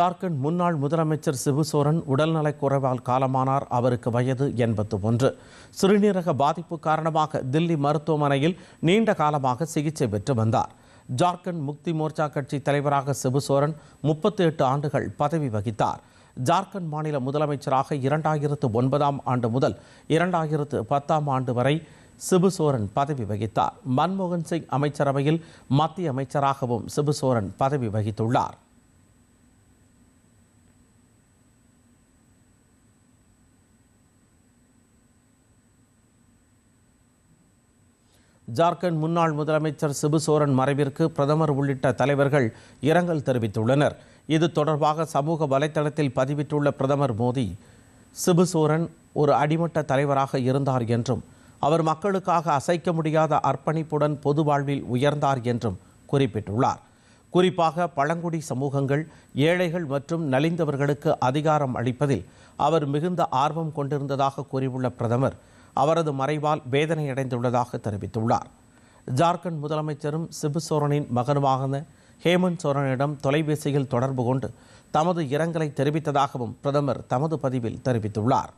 ஜார்க்கண்ட் முன்னாள் முதலமைச்சர் சிபு சோரன் உடல்நலக் குறைவால் காலமானார். அவருக்கு வயது எண்பத்து ஒன்று. சிறுநீரக பாதிப்பு காரணமாக தில்லி மருத்துவமனையில் நீண்ட காலமாக சிகிச்சை பெற்று வந்தார். ஜார்க்கண்ட் முக்தி மோர்ச்சா கட்சி தலைவராக சிபு சோரன் முப்பத்தி எட்டு ஆண்டுகள் பதவி வகித்தார். ஜார்க்கண்ட் மாநில முதலமைச்சராக இரண்டாயிரத்து ஒன்பதாம் ஆண்டு முதல் இரண்டாயிரத்து பத்தாம் ஆண்டு வரை சிபு சோரன் பதவி வகித்தார். மன்மோகன் சிங் அமைச்சரவையில் மத்திய அமைச்சராகவும் சிபு சோரன் பதவி வகித்துள்ளார். ஜார்க்கண்ட் முன்னாள் முதலமைச்சர் சிபு சோரன் மறைவிற்கு பிரதமர் உள்ளிட்ட தலைவர்கள் இரங்கல் தெரிவித்துள்ளனர். இது தொடர்பாக சமூக வலைதளத்தில் பதிவிட்டுள்ள பிரதமர் மோடி சிபு சோரன் ஒரு அடிமட்ட தலைவராக இருந்தார் என்றும் அவர் மக்களுக்காக அசைக்க முடியாத அர்ப்பணிப்புடன் பொது வாழ்வில் உயர்ந்தார் என்றும் குறிப்பிட்டுள்ளார். குறிப்பாக பழங்குடி சமூகங்கள் ஏழைகள் மற்றும் நலிந்தவர்களுக்கு அதிகாரம் அளிப்பதில் அவர் மிகுந்த ஆர்வம் கொண்டிருந்ததாக கூறியுள்ள பிரதமர் அவரது மறைவால் வேதனையடைந்துள்ளதாக தெரிவித்துள்ளார். ஜார்க்கண்ட் முதலமைச்சரும் சிபு சோரனின் மகனுமான ஹேமந்த் சோரனிடம் தொலைபேசியில் தொடர்பு கொண்டு தமது இரங்கலை தெரிவித்ததாகவும் பிரதமர் தமது பதிவில் தெரிவித்துள்ளார்.